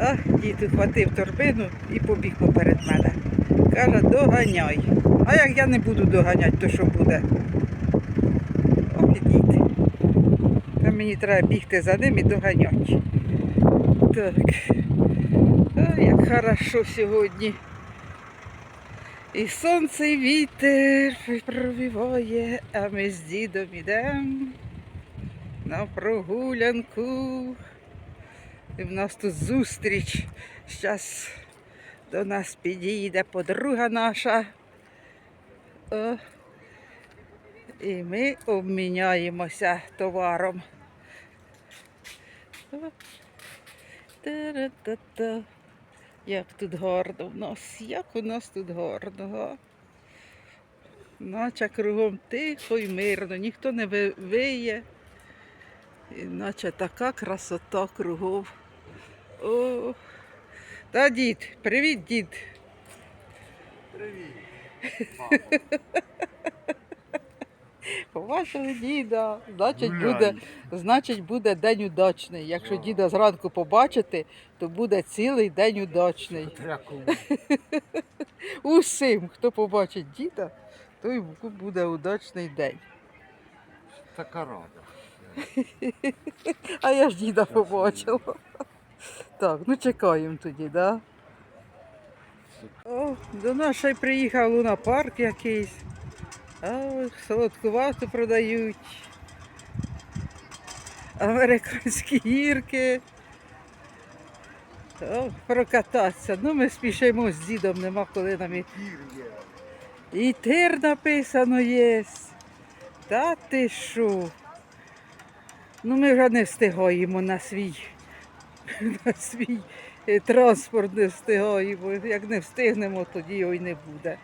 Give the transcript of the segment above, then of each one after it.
А дід ухватив торбину і побіг поперед мене. Каже, доганяй. А як я не буду доганяти, то що буде? І. Та мені треба бігти за ним і доганяти. Так. А, як хорошо сьогодні. І сонце, і вітер провіває, а ми з дідом ідемо на прогулянку. І в нас тут зустріч. Зараз до нас підійде подруга наша. О. І ми обміняємося товаром. Та-ра-та-та. Як тут гарно в нас, як у нас тут гарно, га? Наче кругом тихо і мирно, ніхто не виє. Наче така красота кругом. О, та дід, привіт, дід. Привіт. Побачили діда. Значить буде, значить буде день удачний. Якщо діда зранку побачити, то буде цілий день удачний. Усім, хто побачить діда, той буде удачний день. Така рада. А я ж діда побачила. Так, ну чекаємо тоді, да? О, до нас ще й приїхав лунапарк якийсь. А солодкувату продають. Американські гірки. О, прокататися. Ну, ми спішимо з дідом, нема коли нам і і тир написано є. Та ти що? Ну ми вже не встигаємо на свій, на свій е, транспорт не встигаємо. Як не встигнемо, тоді його й не буде.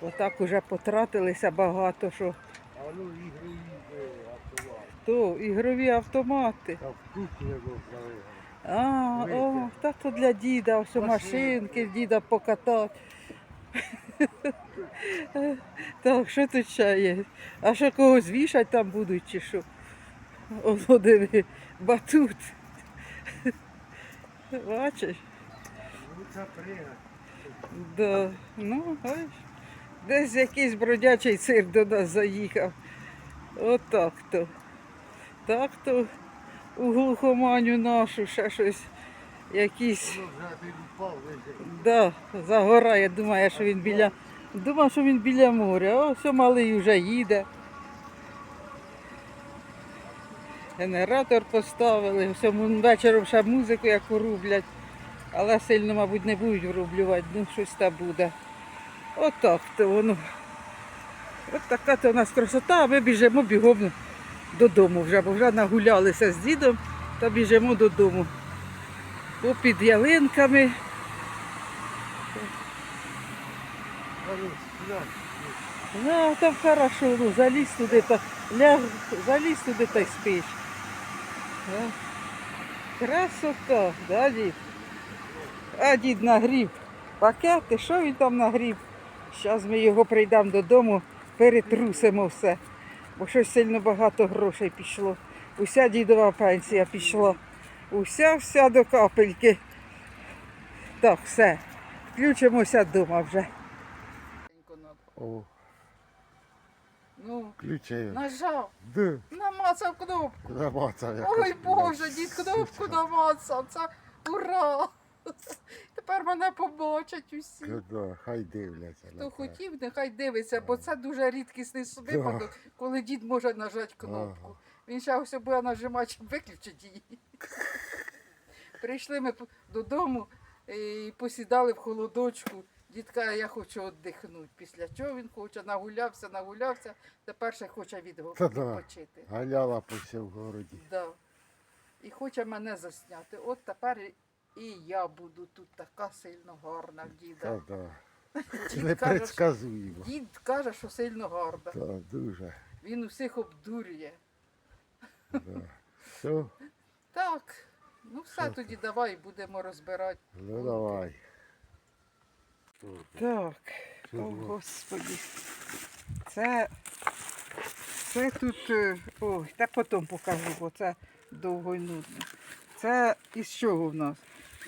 Отак уже потратилися багато що. А ну ігрові е, автомат. То ігрові автомати. Та в куклі. А, о, та то для діда, все Машинки. діда покатати. Так, що тут ще є? А що когось вішать там будуть чи що? Ото диви, батут. Бачиш? Ну. Да. Ну, бачиш. Десь якийсь бродячий цирк до нас заїхав. Отак то. Так то у глухоманю нашу ще щось. Якісь. Лежить. Да, загорає, думає, що він біля. Думав, що він біля моря. О, все малий вже їде. Генератор поставили, все м- вечором ще музику яку рублять. Але сильно, мабуть, не будуть врублювати, ну щось там буде. Отак то воно. От така то у нас красота, а ми біжимо бігом додому вже, бо вже нагулялися з дідом та біжимо додому. Попід ялинками. Ну, там хорошо, ну, залізь туди та ляг, залізь туди та й спиш. Красота, да, дід? А дід нагріб пакети, що він там нагріб? Зараз ми його прийдемо додому, перетрусимо все. Бо щось сильно багато грошей пішло. Уся дідова пенсія пішла. Уся вся до капельки. Так, все. Включимося вдома вже. О, Ну, включаю. нажав. Де? Намацав кнопку. Намацав якось. Ой Боже, дід кнопку намацав. Це ура! Тепер мене побачать усі. Да, хай дивляться. Хто хотів, нехай дивиться, бо це дуже рідкісний випадок, коли дід може нажати кнопку. Ага. Він ще ось буде нажимати, щоб виключити її. Прийшли ми п- додому і посідали в холодочку. Дід каже, я хочу віддихнути. Після чого він хоче, нагулявся, нагулявся, тепер ще хоче Та да. відпочити. Галяла по всьому городі. Да. І хоче мене засняти. От тепер і я буду тут така сильно гарна в Та діда. да. Дід Не каже, що-. Дід каже, що сильно гарна. Та дуже. Він усіх обдурює. Да. Все, Так, ну все тоді давай будемо розбирати. ну давай. Так, о господі. Це, це тут, е, ой, та потім покажу, бо це довго й нудно. Це із чого в нас?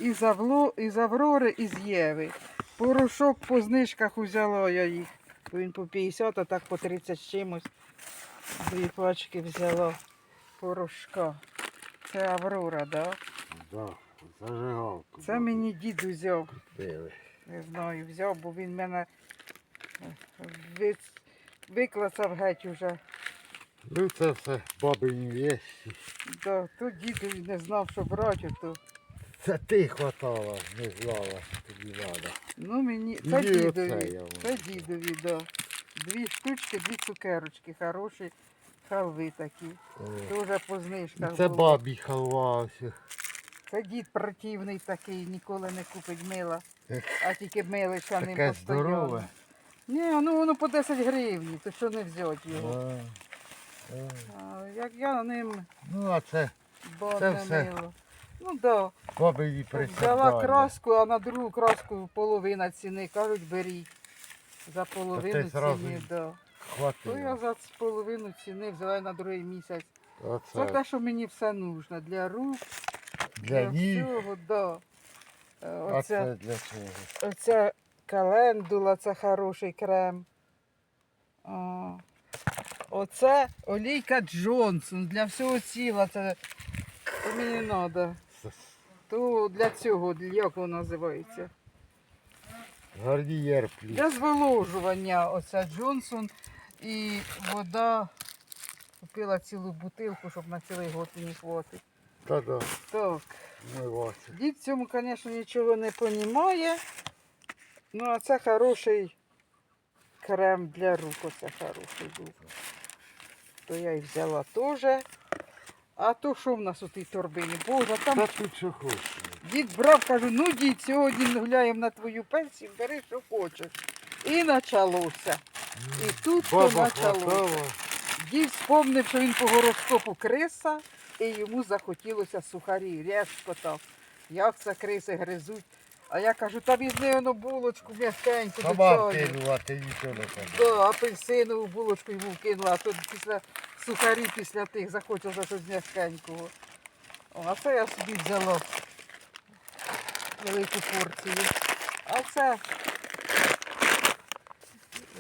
із, Авло, із Аврори, із Єви. Порошок по знижках взяла я їх. Він по 50, а так по 30 з чимось. Дві пачки взяла порошка. Це Аврора, так? Да? Да, зажигалку. Це мені дід взяв. купили. Не знаю, взяв, бо він мене е, ви- виклацав геть уже. Ну це все бабині вещі. Да, то дід не знав, що брати, то Це ти хватала, не знала, тобі треба. ну мені. Це Ні, дідові. Це дідові, да. Дві штучки, дві цукерочки, хороші халви такі. Дуже по знижках. Це бабі ховався. Це дід противний такий, ніколи не купить мила, а тільки милися ним Таке здорове. Ні, ну воно по 10 гривень, то що не взяти його. А, а. А, як я ним Ну, а це бадне все. мило. Ну так, бабині да. взяла краску, а на другу краску половина ціни. Кажуть, беріть. За половину зразу ціни, й да. То я Хватило. за ц- половину ціни взяла на другий місяць. Це Оце те, що мені все нужно. Для рук, для ніг, всього, да. Е, а Оця, це для чого? оця календула, це хороший крем. А, Оце олійка Джонсон для всього тіла. Це мені не треба. То для цього, як воно називається? Гарнієр плюс. Для зволожування оця Джонсон і вода. Купила цілу бутилку, щоб на цілий год мені хватить. Та-да, Так. ми. Дід в цьому, звісно, нічого не розуміє. Ну, а це хороший крем для рук. Оце хороший був. То я і взяла теж. А то що в нас у тій торбині? Боже, там Та тут що хочеш. дід брав, кажу, ну дід, сьогодні гуляємо на твою пенсію, бери, що хочеш. І почалося. І тут то почалося. хватала. Дід вспомнив, що він по гороскопу криса, і йому захотілося сухарі. Різко так. Як це криси гризуть. А я кажу, та візьми воно булочку м'якеньку до чаю. ти нічого не кажеш. Да, апельсинову булочку йому вкинула, а тут після сухарі після тих захотілося щось м'якенького. О, а це я собі взяла велику порцію. А це,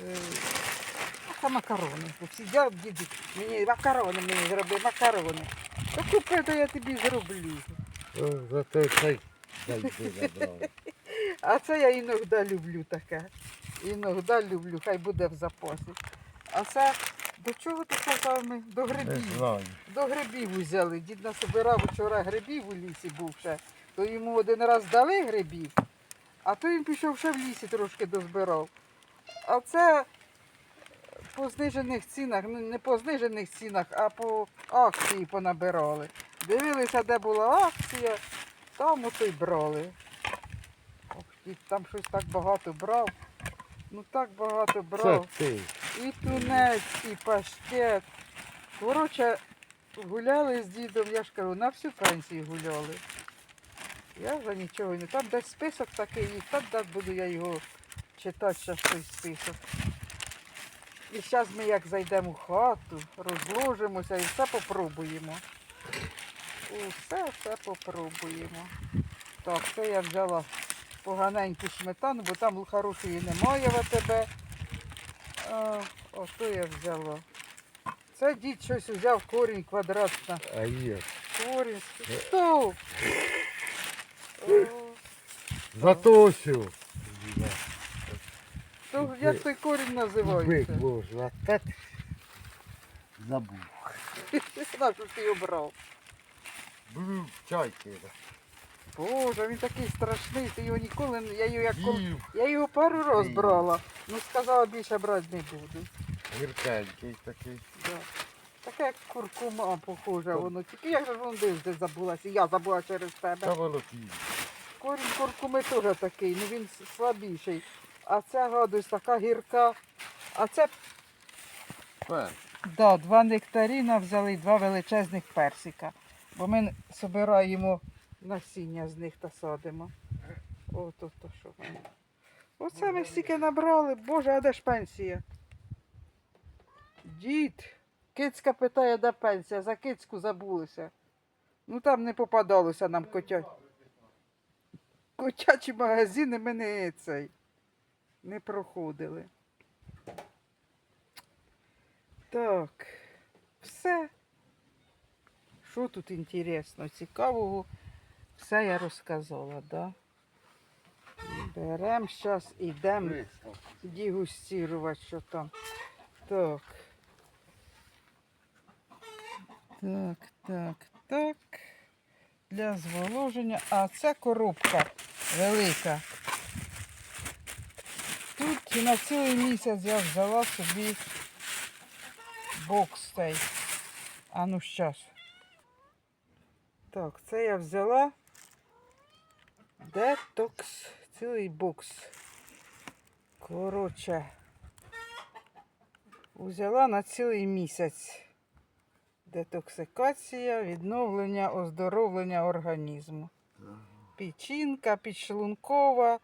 е, це макарони. Дядь, діді, мені макарони мені зроби, макарони. То купи, то я тобі зроблю. О, Зато цей забрали. А це я іноді люблю таке. Іноді люблю, хай буде в запасі. А це до чого ти сказав ми? До Не грибів. знаю. До грибів взяли. Дід насобирав вчора грибів у лісі був ще. То йому один раз дали грибів, а то він пішов ще в лісі трошки дозбирав. А це по знижених цінах, ну не по знижених цінах, а по акції понабирали. Дивилися, де була акція, там ото й брали. Ох, там щось так багато брав. Ну так багато Це брав. ти. І тунець, і паштет. Коротше, гуляли з дідом, я ж кажу, на всю пенсію гуляли. Я вже нічого не. Там десь список такий, і так так буду я його читати зараз той список. І зараз ми як зайдемо в хату, розложимося і все попробуємо. Усе все попробуємо. Так, це я взяла поганеньку сметану, бо там хорошої немає в АТБ. Ото я взяла. Це дід щось взяв корінь квадратна. А є. Корінь. Що? О, Зато ось. То як той корінь Бик називається? боже, а так забув. На що ти його брав? В чай кидати. Боже, він такий страшний, ти його ніколи не. Я його як кол- Їв. Я його пару раз Їв. брала. Ну сказала, більше брати не буду. Гіркенький такий. Да. Таке як куркума похоже воно. Тільки я ж воно десь десь забулася. Я забула через Та тебе. воно пів. Корінь куркуми теж такий, ну він с- слабіший. А ця гадость така гірка. А це Пер. да, два нектаріна взяли два величезних персика. Бо ми збираємо насіння з них та садимо. О, то, то що в мене. Оце ми стільки набрали. Боже, а де ж пенсія? Дід. Кицька питає, де пенсія. За кицьку забулися. Ну там не попадалося нам котя. котячі магазини ми не цей не проходили. Так, все. Що тут інтересно, цікавого? Все я розказала, да? Беремо зараз, ідемо дегустувати, що там. Так. Так, так, так. Для зволоження. А це коробка велика. Тут на цілий місяць я взяла собі бокс цей. А ну щас. Так, це я взяла детокс. Цілий бокс. Коротше. Взяла на цілий місяць. Детоксикація, відновлення, оздоровлення організму. Печінка, підшлункова.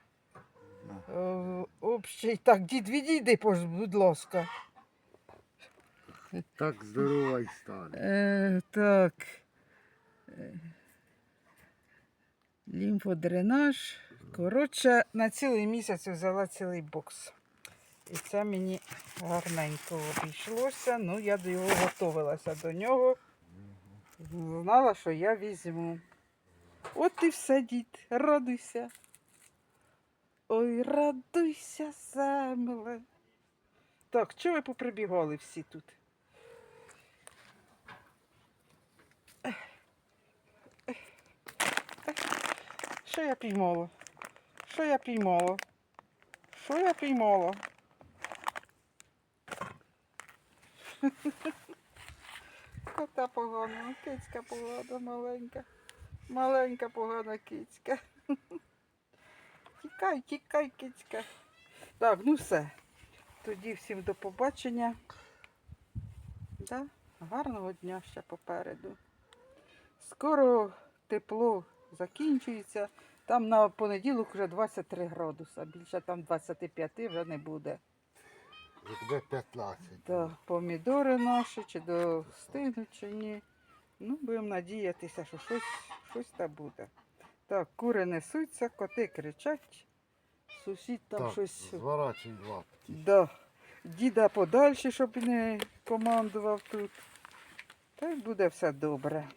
Е, общий. Так, дід, відійди, пож- будь ласка. Так здорово й стане. Е, так. Е, Лімфодренаж. Коротше, на цілий місяць взяла цілий бокс. І це мені гарненько обійшлося. Ну, я до його готувалася до нього. Знала, що я візьму. От і все, дід. Радуйся. Ой, радуйся, земле. Так, чого ви поприбігали всі тут? Що я піймала? Що я піймала? Що я піймала? Кота погана, кицька погана, маленька. Маленька погана кицька. Тікай, тікай, кицька. Так, ну все. Тоді всім до побачення. Да? Гарного дня ще попереду. Скоро тепло закінчується. Там на понеділок вже 23 градуса. Більше там 25 вже не буде. Якби 15. Да, помідори наші, чи достигнуть, чи ні. Ну, будемо надіятися, що щось, щось та буде. Так, кури несуться, коти кричать. Сусід там так, щось. Зворачуй лапті. Да. Діда подальше, щоб не командував тут. Та й буде все добре.